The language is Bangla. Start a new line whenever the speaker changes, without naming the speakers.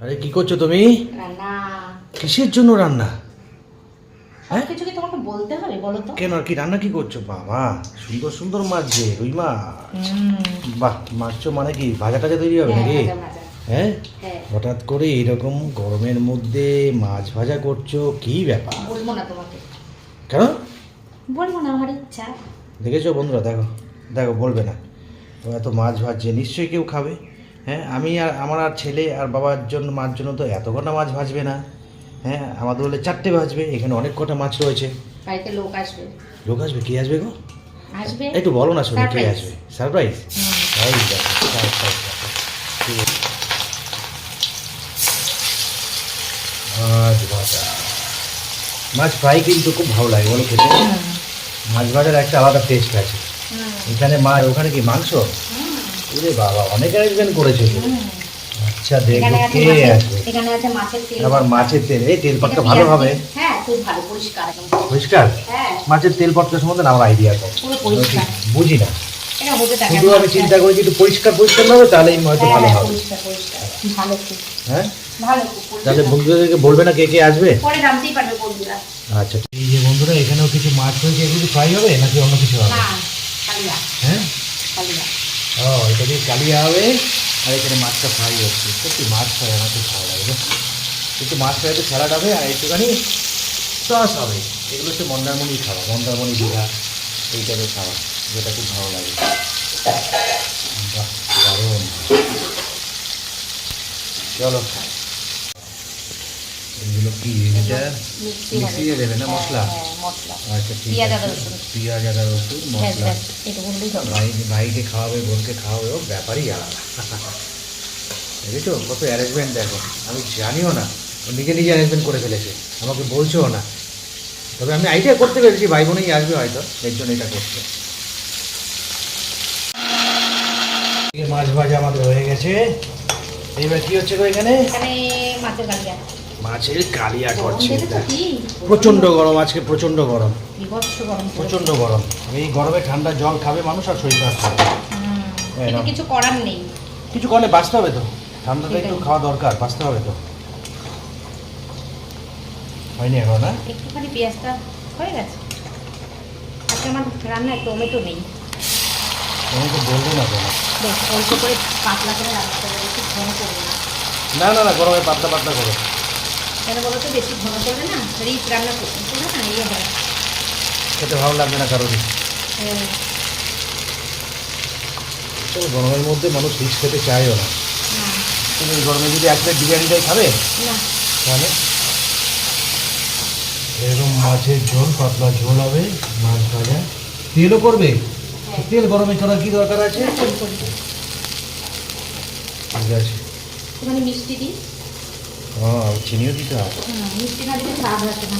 আরে কি করছ তুমি?
রান্না।
কিসের জন্য রান্না? হ্যাঁ?
কিছু কি তোমাকে বলতে হবে বলো তো?
কেন আর কি রান্না কি করছ? বাবা সুন্দর সুন্দর মাছ যে রুই মাছ।
হুম।
বাহ মাছ মানে কি ভাজা টাজা তৈরি হবে
হ্যাঁ,
নাকি। হ্যাঁ?
হ্যাঁ।
হঠাৎ করে এরকম গরমের মধ্যে মাছ ভাজা করছ কি ব্যাপার?
বলব না তোমাকে।
কেন?
বলব না আমার ইচ্ছা।
দেখেছ বন্ধুরা দেখো। দেখো বলবে না। ও এত মাছ ভাজছে নিশ্চয়ই কেউ খাবে। হ্যাঁ আমি আর আমার আর ছেলে আর বাবার জন্য মার জন্য তো এত কটা মাছ ভাজবে না। হ্যাঁ আমাদের হলে চারটে ভাজবে এখানে অনেক কটা মাছ রয়েছে।
বাড়িতে লোক আসবে।
লোক আসবে? কে আসবে গো?
আসবে?
একটু বলো না শুনে কে আসবে? সারপ্রাইজ। মাছ ভাজা। মাছ ফ্রাই কিন্তু খুব ভালো লাগে বলো খেতে। মাছ ভাজার একটা আলাদা টেস্ট আছে। এখানে মাছ ওখানে কি মাংস? ওরে বাবা অনেক অ্যারেঞ্জমেন্ট করেছে আচ্ছা দেখো কে আসবে
এখানে আছে মাছের তেল।
আবার মাছের তেল এই তেল পাকটা ভালো হবে।
হ্যাঁ খুব ভালো পরিষ্কার
পরিষ্কার?
হ্যাঁ।
মাছের তেল পাকটা সম্বন্ধে আমার আইডিয়া কম
পরিষ্কার।
বুঝি না। শুধু আমি চিন্তা করি যে একটু পরিষ্কার পরিষ্কার হবে তাহলেই হয়তো
হ্যাঁ,
ভালো
হ্যাঁ,
হবে হ্যাঁ। তাহলে বন্ধুদেরকে বলবে না কে কে আসবে?
পরে জানতেই পারবে বন্ধুরা।
আচ্ছা এই যে বন্ধুরা এখানেও কিছু মাছ রয়েছে এগুলো ফ্রাই হবে নাকি অন্য কিছু হবে? হ্যাঁ? ও এটা দিয়ে কালিয়া হবে। আর এখানে মাছটা ফ্রাই হচ্ছে। সত্যি মাছ ফ্রাই আমার খুব ভালো লাগে গো। একটু মাছ ফ্রাইতে স্যালাড হবে, আর একটুখানি সস হবে। এগুলো হচ্ছে মন্দারমণি খাওয়া, মন্দারমণি দীঘা এই টাইপের খাওয়া, যেটা খুব ভালো লাগে। দারুণ। চলো। এগুলো কি এটা?
মিক্সি
মিক্সিয়ে দেবে না মশলা?
হ্যাঁ
আচ্ছা ঠিক আছে। পেঁয়াজ আদা রসুন মশলা।
বললেই হবে।
ভাই ভাইকে খাওয়াবে বোনকে খাওয়াবে ও ব্যাপারই আলাদা। দেখেছ কত অ্যারেঞ্জমেন্ট দেখো। আমি জানিও না ও নিজে নিজে অ্যারেঞ্জমেন্ট করে ফেলেছে। আমাকে বলছেও না। তবে আমি আইডিয়া করতে পেরেছি ভাই বোনেই আসবে হয়তো এর জন্য এটা করছে। মাছ ভাজা আমাদের হয়ে গেছে। এইবার কি হচ্ছে গো এখানে?
এখানে মাছের কালিয়া
মাছের কালিয়া করছে। গরম আজকে প্রচণ্ড গরম।
গরম
প্রচণ্ড গরম। এই গরমে ঠান্ডা জল খাবে মানুষ আর শরীর খারাপ করবে।
কিছু করার নেই।
কিছু করলে বাঁচতে হবে তো। ঠান্ডাটা একটু খাওয়া দরকার বাঁচতে হবে তো। হয়নি এখন না?
একটুখানি পেঁয়াজটা হয়ে গেছে। আজকে আমার রান্নায় টমেটো নেই।
তো বলবে না
বেশ অল্প করে পাতলা করে রান্না করব না
না না গরমে পাতলা পাতলা করো।
কেন বলো তো বেশি ঘন করবে না? রিচ রান্না করবে না? ইয়ে হয়
খেতে ভালো লাগবে না কারোরই।
হ্যাঁ,
তো গরমের মধ্যে মানুষ রিচ খেতে চায়ও না।
না।
তুমি গরমে যদি এক প্লেট বিরিয়ানিটাই খাবে? তাহলে? এরকম মাছের ঝোল পাতলা ঝোল হবে মাছ ভাজা। তেলও করবে?
হ্যাঁ।
তেল গরমে করার কি দরকার আছে?
করি।
ঠিক আছে।
মিষ্টি দিই।
হ্যাঁ চিনিও দিতে হবে।
হুম, মিষ্টি না দিলে স্বাদ না